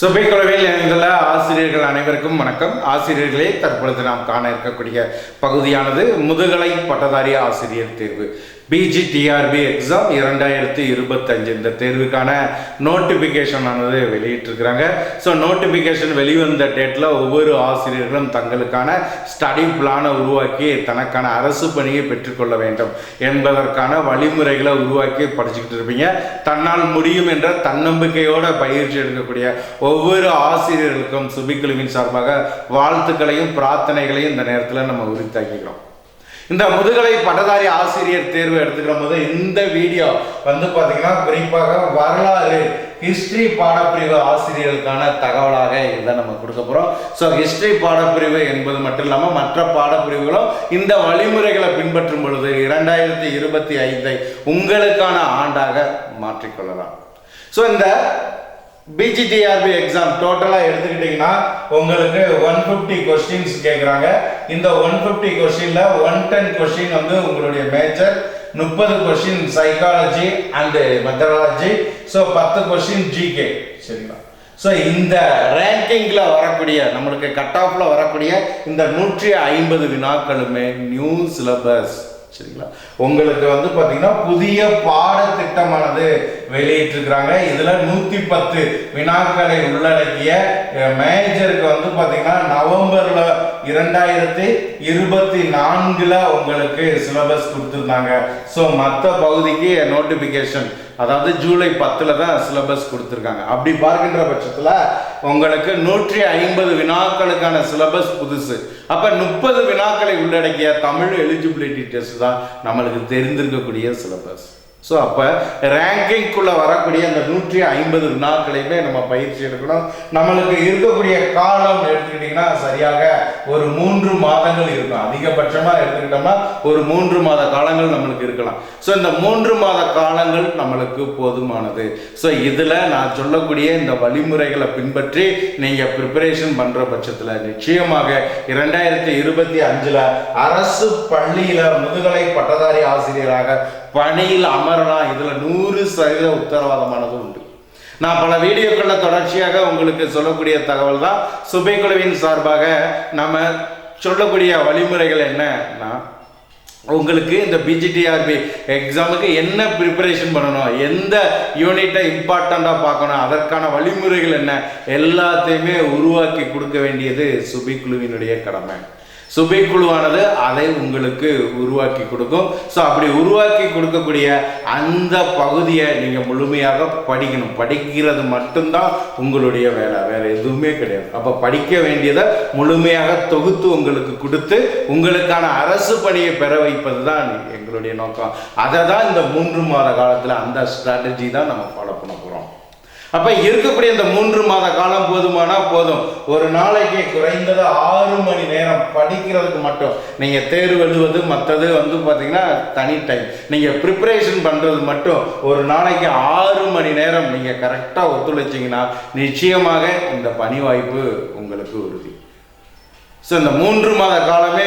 சுபைக்குழுவில் இணைந்துள்ள ஆசிரியர்கள் அனைவருக்கும் வணக்கம். ஆசிரியர்களே தற்பொழுது நாம் காண இருக்கக்கூடிய பகுதியானது முதுகலை பட்டதாரி ஆசிரியர் தேர்வு. பிஜிடிஆர்பி எக்ஸாம் இரண்டாயிரத்தி இருபத்தஞ்சு. இந்த தேர்வுக்கான நோட்டிஃபிகேஷன் ஆனது வெளியிட்டிருக்கிறாங்க. ஸோ நோட்டிஃபிகேஷன் வெளிவந்த டேட்டில் ஒவ்வொரு ஆசிரியர்களும் தங்களுக்கான ஸ்டடி பிளானை உருவாக்கி தனக்கான அரசு பணியை பெற்றுக்கொள்ள வேண்டும் என்பதற்கான வழிமுறைகளை உருவாக்கி படிச்சுக்கிட்டு இருப்பீங்க. தன்னால் முடியும் என்ற தன்னம்பிக்கையோட பயிற்சி எடுக்கக்கூடிய ஒவ்வொரு ஆசிரியர்களுக்கும் சுபிக்குழுவின் சார்பாக வாழ்த்துக்களையும் பிரார்த்தனைகளையும் இந்த நேரத்தில் நம்ம உரித்தாக்கிக்கிறோம். இந்த முதுகலை பட்டதாரி ஆசிரியர் தேர்வு எடுத்துக்கிற போது இந்த வீடியோ வந்து பார்த்தீங்கன்னா குறிப்பாக வரலாறு ஹிஸ்ட்ரி பாடப்பிரிவு ஆசிரியர்களுக்கான தகவலாக இதை நம்ம கொடுக்க போகிறோம் ஸோ ஹிஸ்ட்ரி பாடப்பிரிவு என்பது மட்டும் இல்லாமல் மற்ற பாடப்பிரிவுகளும் இந்த வழிமுறைகளை பின்பற்றும் பொழுது இரண்டாயிரத்தி இருபத்தி ஐந்தை உங்களுக்கான ஆண்டாக மாற்றிக்கொள்ளலாம். ஸோ இந்த பிஜிடிஆர்பி எக்ஸாம் டோட்டலாக எடுத்துக்கிட்டிங்கன்னா உங்களுக்கு ஒன் ஃபிஃப்டி கொஸ்டின்ஸ் கேட்குறாங்க இந்த ஒன் ஃபிஃப்டி கொஸ்டினில் ஒன் டென் கொஸ்டின் வந்து உங்களுடைய மேஜர் முப்பது question psychology and methodology so பத்து கொஸ்டின் ஜிகே சரிங்களா? ஸோ இந்த ரேங்கிங்கில் வரக்கூடிய நம்மளுக்கு கட் ஆஃபில் வரக்கூடிய இந்த நூற்றி ஐம்பது வினாக்களுமே நியூ சிலபஸ் சரிங்களா? உங்களுக்கு வந்து பார்த்தீங்கன்னா புதிய பாடத்திட்டமானது வெளியிட்டிருக்கிறாங்க. இதில் நூற்றி பத்து வினாக்களை உள்ளடக்கிய மேஜருக்கு வந்து பார்த்தீங்கன்னா நவம்பரில் இரண்டாயிரத்தி இருபத்தி நான்குல உங்களுக்கு சிலபஸ் கொடுத்துருந்தாங்க. ஸோ மற்ற பகுதிக்கு நோட்டிஃபிகேஷன் அதாவது ஜூலை பத்தில் தான் சிலபஸ் கொடுத்துருக்காங்க. அப்படி பார்க்கின்ற பட்சத்தில் உங்களுக்கு நூற்றி ஐம்பது வினாக்களுக்கான சிலபஸ் புதுசு. அப்போ முப்பது வினாக்களை உள்ளடக்கிய தமிழ் எலிஜிபிலிட்டி டெஸ்ட் தான் நம்மளுக்கு தெரிந்திருக்கக்கூடிய சிலபஸ் ஸோ அப்போ ரேங்கிங்குள்ளே வரக்கூடிய அந்த நூற்றி ஐம்பது வினாக்களையுமே நம்ம பயிற்சி எடுக்கணும். நம்மளுக்கு இருக்கக்கூடிய காலம் எடுத்துக்கிட்டிங்கன்னா சரியாக ஒரு மூன்று மாதங்கள் இருக்கும். அதிகபட்சமாக எடுத்துக்கிட்டோம்னா ஒரு மூன்று மாத காலங்கள் நம்மளுக்கு இருக்கலாம். ஸோ இந்த மூன்று மாத காலங்கள் நம்மளுக்கு போதுமானது. ஸோ இதில் நான் சொல்லக்கூடிய இந்த வழிமுறைகளை பின்பற்றி நீங்கள் ப்ரிப்பரேஷன் பண்ணுற பட்சத்தில் நிச்சயமாக இரண்டாயிரத்தி இருபத்தி அஞ்சில் அரசு பள்ளியில் முதுகலை பட்டதாரி ஆசிரியராக பணியில் அமரலாம் இதில் நூறு சதவீத உத்தரவாதமானது உண்டு. நான் பல வீடியோக்களில் தொடர்ச்சியாக உங்களுக்கு சொல்லக்கூடிய தகவல் தான். சுபைக்குழுவின் சார்பாக நம்ம சொல்லக்கூடிய வழிமுறைகள் என்னன்னா உங்களுக்கு இந்த பிஜிடிஆர்பி எக்ஸாமுக்கு என்ன ப்ரிப்பரேஷன் பண்ணணும் எந்த யூனிட்டை இம்பார்ட்டண்ட்டாக பார்க்கணும் அதற்கான வழிமுறைகள் என்ன எல்லாத்தையுமே உருவாக்கி கொடுக்க வேண்டியது சுபிக்குழுவினுடைய கடமை. சுபை குழுவானது அதை உங்களுக்கு உருவாக்கி கொடுக்கும். ஸோ அப்படி உருவாக்கி கொடுக்கக்கூடிய அந்த பகுதியை நீங்கள் முழுமையாக படிக்கணும். படிக்கிறது மட்டும்தான் உங்களுடைய வேலை. வேறு எதுவுமே கிடையாது. அப்போ படிக்க வேண்டியதை முழுமையாக தொகுத்து உங்களுக்கு கொடுத்து உங்களுக்கான அரசு பணியை பெற வைப்பது தான் எங்களுடைய நோக்கம். அதை தான் இந்த மூன்று மாத காலத்தில் அந்த ஸ்ட்ராட்டஜி தான் நம்ம ஃபாலோ பண்ண அப்போ இருக்கக்கூடிய இந்த மூன்று மாத காலம் போதுமானா போதும். ஒரு நாளைக்கு குறைந்தது ஆறு மணி நேரம் படிக்கிறதுக்கு மட்டும். நீங்கள் தேர்வு எழுதுவது மற்றது வந்து பார்த்தீங்கன்னா தனி டைம் நீங்கள் ப்ரிப்பரேஷன் பண்ணுறது மட்டும். ஒரு நாளைக்கு ஆறு மணி நேரம் நீங்கள் கரெக்டாக ஒத்துழைச்சிங்கன்னா நிச்சயமாக இந்த பணி வாய்ப்பு உங்களுக்கு உறுதி. ஸோ இந்த மூன்று மாத காலமே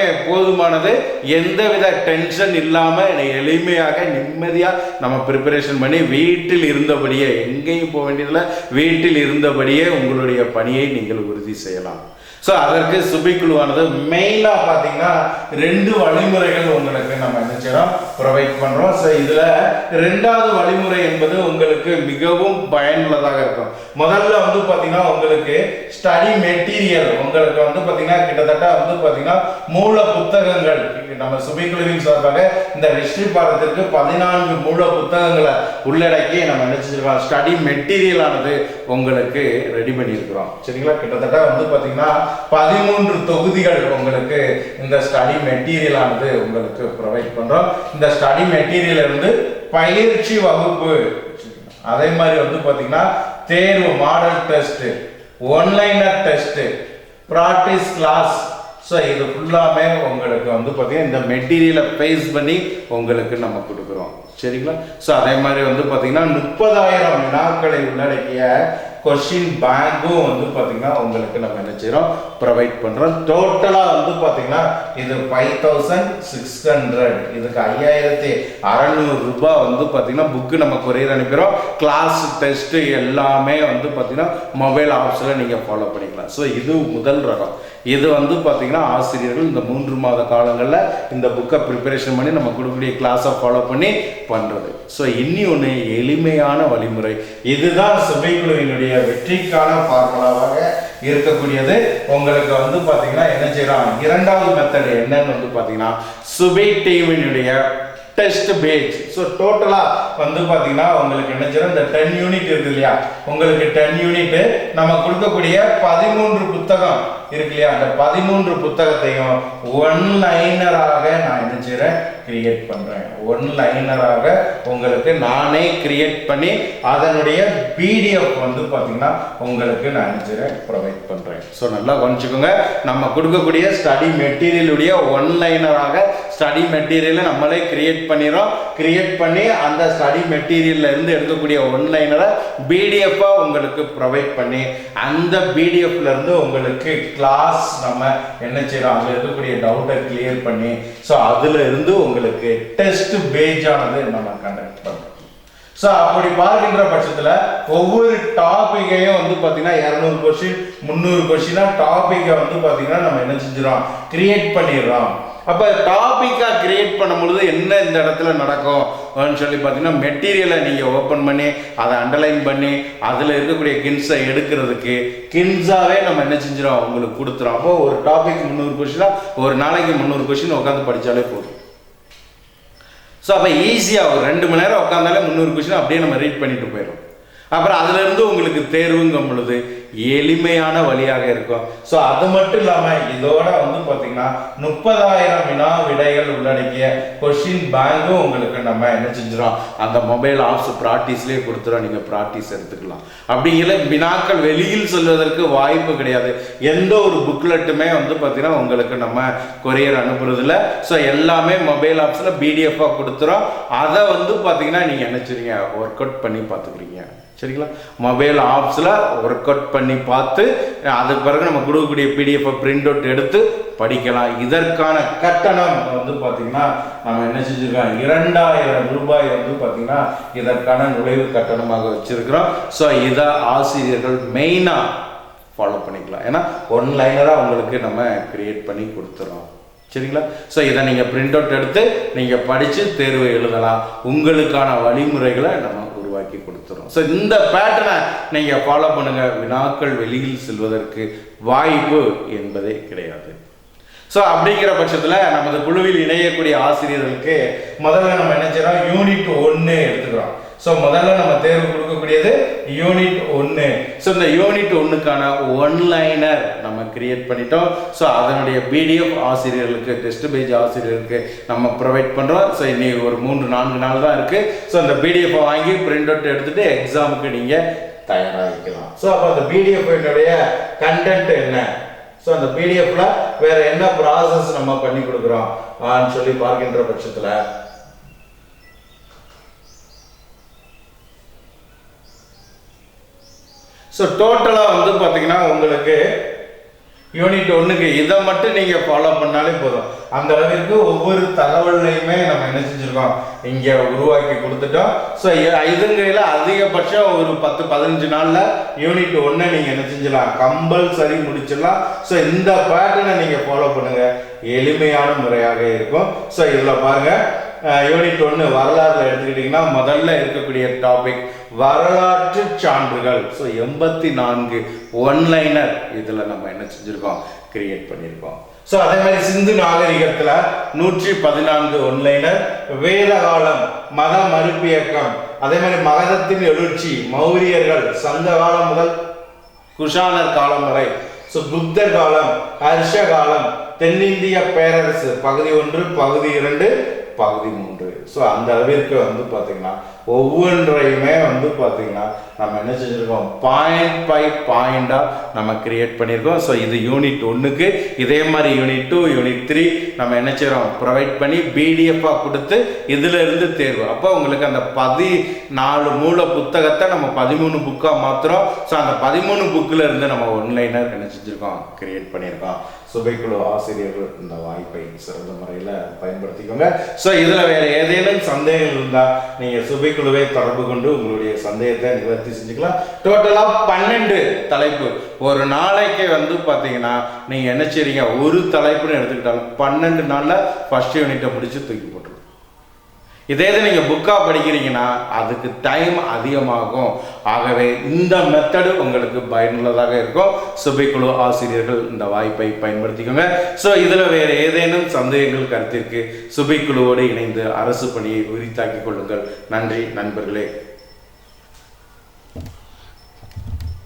போதுமானது. எந்தவித டென்ஷன் இல்லாமல் எளிமையாக நிம்மதியாக நம்ம ப்ரிப்பரேஷன் பண்ணி வீட்டில் இருந்தபடியே எங்கேயும் போக வேண்டியதில்லை. வீட்டில் இருந்தபடியே உங்களுடைய பணியை நீங்கள் உறுதி செய்யலாம். ஸோ அதற்கு சுபிக்குழுவானது மெயினாக பார்த்தீங்கன்னா ரெண்டு வழிமுறைகள் உங்களுக்கு நம்ம என்ன செய்யறோம் ப்ரொவைட் பண்ணுறோம் ஸோ இதில் ரெண்டாவது வழிமுறை என்பது உங்களுக்கு மிகவும் பயனுள்ளதாக இருக்கும். முதல்ல வந்து பார்த்தீங்கன்னா உங்களுக்கு ஸ்டடி மெட்டீரியல் உங்களுக்கு வந்து பார்த்தீங்கன்னா கிட்டத்தட்ட வந்து பார்த்தீங்கன்னா மூல புத்தகங்கள் நம்ம சுபிக்குழுவின் சார்பாக இந்த ஹிஸ்டரி பாடத்திற்கு பதினான்கு மூல புத்தகங்களை உள்ளடக்கி நம்ம நினைச்சிருக்கோம் ஸ்டடி மெட்டீரியலானது உங்களுக்கு ரெடி பண்ணியிருக்கிறோம். சரிங்களா? கிட்டத்தட்ட வந்து பார்த்தீங்கன்னா பதிமூன்று தொகுதிகள் உங்களுக்கு இந்த ஸ்டடி மெட்டீரியலானது உங்களுக்கு ப்ரொவைட் பண்றோம். இந்த ஸ்டடி மெட்டீரியல் இருந்து பயிற்சி வகுப்பு அதே மாதிரி வந்து பார்த்தீங்கன்னா தேர்வு model test one liner test practice class so இது ஃபுல்லாமே உங்களுக்கு வந்து பார்த்தீங்கன்னா இந்த மெட்டீரியலை பேஸ் பண்ணி உங்களுக்கு நம்ம கொடுக்குறோம். சரிங்களா? ஸோ அதே மாதிரி வந்து பார்த்தீங்கன்னா முப்பதாயிரம் வினாக்களை உள்ளடக்கிய கொஷின் பேங்கும் வந்து பார்த்தீங்கன்னா உங்களுக்கு நம்ம என்ன செய்கிறோம் ப்ரொவைட் பண்ணுறோம் டோட்டலாக வந்து பார்த்தீங்கன்னா இது ஃபைவ் தௌசண்ட் சிக்ஸ் ஹண்ட்ரட் இதுக்கு ஐயாயிரத்தி அறநூறு ரூபாய் வந்து பார்த்தீங்கன்னா புக்கு நம்ம கொரியர் அனுப்பிடுறோம் கிளாஸ் டெஸ்ட்டு எல்லாமே வந்து பார்த்தீங்கன்னா மொபைல் ஆப்ஸில் நீங்கள் ஃபாலோ பண்ணிக்கலாம். ஸோ இது முதல் ரகம். இது வந்து பார்த்தீங்கன்னா ஆசிரியர்கள் இந்த மூன்று மாத காலங்களில் இந்த புக்கை ப்ரிப்பரேஷன் பண்ணி நம்ம கொடுக்கக்கூடிய கிளாஸை ஃபாலோ பண்ணி பண்ணுறது ஸோ இன்னி ஒன்று எளிமையான வழிமுறை. இதுதான் சுபைக்குழுவினுடைய வெற்றிக்கான ஃபார்முலாவாக இருக்கக்கூடியது உங்களுக்கு வந்து பார்த்தீங்கன்னா என்ன செய்யலாம்? இரண்டாவது மெத்தட் என்னன்னு வந்து பார்த்தீங்கன்னா சுபை டீமினுடைய டெஸ்ட் பேஜ் ஸோ டோட்டலாக வந்து பார்த்தீங்கன்னா உங்களுக்கு என்ன செய்யணும்? இந்த டென் யூனிட் இருக்கு இல்லையா? உங்களுக்கு டென் யூனிட் நம்ம கொடுக்கக்கூடிய பதிமூன்று புத்தகம். இருக்கு இல்லையா? அந்த பதிமூன்று புத்தகத்தையும் ஒன் லைனராக நான் என்ன செய்கிறேன் கிரியேட் பண்ணுறேன் ஒன் லைனராக உங்களுக்கு நானே கிரியேட் பண்ணி அதனுடைய பிடிஎஃப் வந்து பார்த்தீங்கன்னா உங்களுக்கு நான் என்ன செய்கிறேன் ப்ரொவைட் பண்ணுறேன் ஸோ நல்லா கவனிச்சுக்கோங்க. நம்ம கொடுக்கக்கூடிய ஸ்டடி மெட்டீரியலுடைய ஒன் லைனராக ஸ்டடி மெட்டீரியலை நம்மளே கிரியேட் பண்ணிடுறோம். கிரியேட் பண்ணி அந்த ஸ்டடி மெட்டீரியல்ல இருந்து எடுக்கக்கூடிய ஒன்லைனரை பிடிஎஃபாக உங்களுக்கு ப்ரொவைட் பண்ணி அந்த பிடிஎஃப்லேருந்து உங்களுக்கு கிளாஸ் நம்ம என்ன செய்யறோம்? அதுல இருக்கக்கூடிய டவுட்டை கிளியர் பண்ணி ஸோ அதுல இருந்து உங்களுக்கு டெஸ்ட் பேஜானது நம்ம கண்டக்ட் பண்ணுறோம். ஸோ அப்படி பார்க்கின்ற பட்சத்தில் ஒவ்வொரு டாப்பிக்கையும் வந்து பார்த்தீங்கன்னா இரநூறு கொஸ்டின் முந்நூறு கொஸ்டினா டாப்பிக்கை வந்து பார்த்தீங்கன்னா நம்ம என்ன செஞ்சிடறோம்? கிரியேட் பண்ணிடுறோம். அப்போ டாப்பிக்காக கிரியேட் பண்ணும் பொழுது என்ன இந்த இடத்துல நடக்கும்? அப்படின்னு சொல்லி பார்த்தீங்கன்னா மெட்டீரியலை நீங்கள் ஓப்பன் பண்ணி அதை அண்டர்லைன் பண்ணி அதில் இருக்கக்கூடிய கின்ஸை எடுக்கிறதுக்கு கின்ஸாகவே நம்ம என்ன செஞ்சிடும் உங்களுக்கு கொடுத்துரும். அப்போ ஒரு டாபிக் முந்நூறு கொஸ்டினா ஒரு நாளைக்கு முந்நூறு கொஷின் உட்காந்து படித்தாலே போதும். ஸோ அப்போ ஈஸியாக ஒரு ரெண்டு மணி நேரம் உட்காந்தாலே முந்நூறு கொஷின் அப்படியே நம்ம ரீட் பண்ணிட்டு போயிடும் அப்புறம் அதுலேருந்து உங்களுக்கு தேர்வுங்கும் பொழுது எளிமையான வழியாக இருக்கும். ஸோ அது மட்டும் இல்லாமல் இதோட வந்து பார்த்தீங்கன்னா முப்பதாயிரம் வினா விடைகள் உள்ளடக்கிய கொஷின் பேங்கும் உங்களுக்கு நம்ம என்ன செஞ்சிடும் அந்த மொபைல் ஆப்ஸ் ப்ராக்டிஸ்லேயே கொடுத்துரும். நீங்கள் ப்ராக்டிஸ் எடுத்துக்கலாம். அப்படிங்கிற வினாக்கள் வெளியில் சொல்வதற்கு வாய்ப்பு கிடையாது. எந்த ஒரு புக்லெட்டுமே வந்து பார்த்தீங்கன்னா உங்களுக்கு நம்ம கொரியர் அனுப்புறதில்ல. ஸோ எல்லாமே மொபைல் ஆப்ஸில் பிடிஎஃபாக கொடுத்துரும். அதை வந்து பார்த்தீங்கன்னா நீங்கள் என்ன செய்றீங்க? ஒர்க் அவுட் பண்ணி பார்த்துக்குறீங்க. சரிங்களா? மொபைல் ஆப்ஸில் ஒர்க் அவுட் பண்ணி பண்ணி பார்த்து அதுக்கு பிறகு நம்ம கொடுக்கக்கூடிய பிடிஎஃப் பிரிண்ட் அவுட் எடுத்து படிக்கலாம். இதற்கான கட்டணம் வந்து பார்த்தீங்கன்னா நம்ம என்ன செஞ்சுருக்கோம்? இரண்டாயிரம் ரூபாய் வந்து பார்த்தீங்கன்னா இதற்கான நுழைவு கட்டணமாக வச்சிருக்கிறோம். ஸோ இதை ஆசிரியர்கள் மெயினாக ஃபாலோ பண்ணிக்கலாம். ஏன்னா ஒன் லைனராக உங்களுக்கு நம்ம கிரியேட் பண்ணி கொடுத்துறோம். சரிங்களா? ஸோ இதை நீங்கள் பிரிண்ட் அவுட் எடுத்து நீங்கள் படித்து தேர்வு எழுதலாம். உங்களுக்கான வழிமுறைகளை நம்ம கொடுத்துரும் ஸோ இந்த பேட்டர்னை நீங்கள் ஃபாலோ பண்ணுங்கள் வினாக்கள் வெளியில் செல்வதற்கு வாய்ப்பு என்பதே கிடையாது. ஸோ அப்படிங்கிற பட்சத்தில் நமது குழுவில் இணையக்கூடிய ஆசிரியர்களுக்கு முதல்ல நம்ம என்ன செய்யறோம்? யூனிட் ஒன்று எடுத்துக்கிறோம். ஸோ முதல்ல நம்ம தேர்வு கொடுக்கக்கூடியது யூனிட் ஒன்று ஸோ இந்த யூனிட் ஒன்றுக்கான ஒன்லைனர் நம்ம கிரியேட் பண்ணிட்டோம். ஸோ அதனுடைய பிடிஎஃப் ஆசிரியர்களுக்கு டெஸ்ட் பேஜ் ஆசிரியர்களுக்கு நம்ம ப்ரொவைட் பண்ணுறோம் ஸோ இன்னைக்கு ஒரு மூன்று நான்கு நாள் தான் இருக்குது ஸோ அந்த பிடிஎஃப் வாங்கி பிரிண்ட் அவுட் எடுத்துகிட்டு எக்ஸாமுக்கு நீங்கள் தயாராகிக்கலாம். ஸோ அப்போ அந்த பிடிஎஃப் என்னுடைய கண்டென்ட் என்ன? ஸோ அந்த பிடிஎஃப்ல வேற என்ன ப்ராசஸ் நம்ம பண்ணி கொடுக்குறோம்? ஆன்னு சொல்லி பார்க்கின்ற பட்சத்தில் ஸோ டோட்டலாக வந்து பார்த்தீங்கன்னா உங்களுக்கு யூனிட் ஒன்றுக்கு இதை மட்டும் நீங்கள் ஃபாலோ பண்ணாலே போதும். அந்த அளவிற்கு ஒவ்வொரு தகவல்லையுமே நம்ம என்ன செஞ்சுருக்கோம்? இங்கே உருவாக்கி கொடுத்துட்டோம். ஸோ இதுங்கையில் அதிகபட்சம் ஒரு பத்து பதினஞ்சு நாளில் யூனிட் ஒன்றை நீங்கள் என்ன செஞ்சிடலாம்? கம்பல்சரி முடிச்சிடலாம். ஸோ இந்த பேட்டர்னை நீங்கள் ஃபாலோ பண்ணுங்கள் எளிமையான முறையாக இருக்கும். ஸோ இதில் பாருங்கள் யூனிட் ஒன்று வரலாறுல எடுத்துக்கிட்டிங்கன்னா முதல்ல இருக்கக்கூடிய டாபிக் வரலாற்று சான்றுகள். ஸோ எண்பத்தி நான்கு ஒன்லைனர் இதில் நம்ம என்ன செஞ்சுருக்கோம்? கிரியேட் பண்ணியிருக்கோம் ஸோ அதே மாதிரி சிந்து நாகரிகத்தில் நூற்றி பதினான்கு ஒன்லைனர் வேதகாலம் மத மறுப்பியக்கம் அதே மாதிரி மகதத்தின் எழுச்சி மௌரியர்கள் சங்க காலம் முதல் குஷானர் காலம் வரை. ஸோ குப்தர் காலம் ஹர்ஷ காலம் தென்னிந்திய பேரரசு பகுதி ஒன்று பகுதி இரண்டு பகுதி மூன்று. ஸோ அந்த அளவிற்கு வந்து பார்த்தீங்கன்னா ஒவ்வொன்றையுமே வந்து பார்த்தீங்கன்னா நம்ம என்ன செஞ்சுருக்கோம்? பாயிண்ட் பை பாயிண்டாக நம்ம கிரியேட் பண்ணியிருக்கோம் ஸோ இது யூனிட் ஒன்றுக்கு இதே மாதிரி யூனிட் டூ யூனிட் த்ரீ நம்ம என்ன செய்கிறோம் ப்ரொவைட் பண்ணி பிடிஎஃபாக கொடுத்து இதிலிருந்து தேர்வு. அப்போ உங்களுக்கு அந்த பதி நாலு மூல புத்தகத்தை நம்ம பதிமூணு புக்காக மாற்றுறோம் ஸோ அந்த பதிமூணு புக்கில் இருந்து நம்ம ஒன்லைனர் என்ன செஞ்சுருக்கோம்? கிரியேட் பண்ணியிருக்கோம் சுபைக்குழு ஆசிரியர்கள் இந்த வாய்ப்பை சிறந்த முறையில் பயன்படுத்திக்கோங்க. ஸோ இதில் வேறு ஏதேனும் சந்தேகம் இருந்தால் நீங்கள் சுபைக்குழுவை தொடர்பு கொண்டு உங்களுடைய சந்தேகத்தை நிவர்த்தி செஞ்சுக்கலாம். டோட்டலாக பன்னெண்டு தலைப்பு. ஒரு நாளைக்கு வந்து பார்த்தீங்கன்னா நீங்கள் என்ன செய்றீங்க? ஒரு தலைப்புன்னு எடுத்துக்கிட்டாலும் பன்னெண்டு நாளில் ஃபஸ்ட் யூனிட்டை முடித்து தூக்கி போட்டுருவோம் இதே இது நீங்கள் புக்காக படிக்கிறீங்கன்னா அதுக்கு டைம் அதிகமாகும். ஆகவே இந்த மெத்தடு உங்களுக்கு பயனுள்ளதாக இருக்கும். சுபைக்குழு ஆசிரியர்கள் இந்த வாய்ப்பை பயன்படுத்திக்கோங்க. ஸோ இதில் வேறு ஏதேனும் சந்தேகங்கள் கருத்திற்கு சுபைக்குழுவோடு இணைந்து அரசு பணியை உரித்தாக்கிக் கொள்ளுங்கள். நன்றி நண்பர்களே.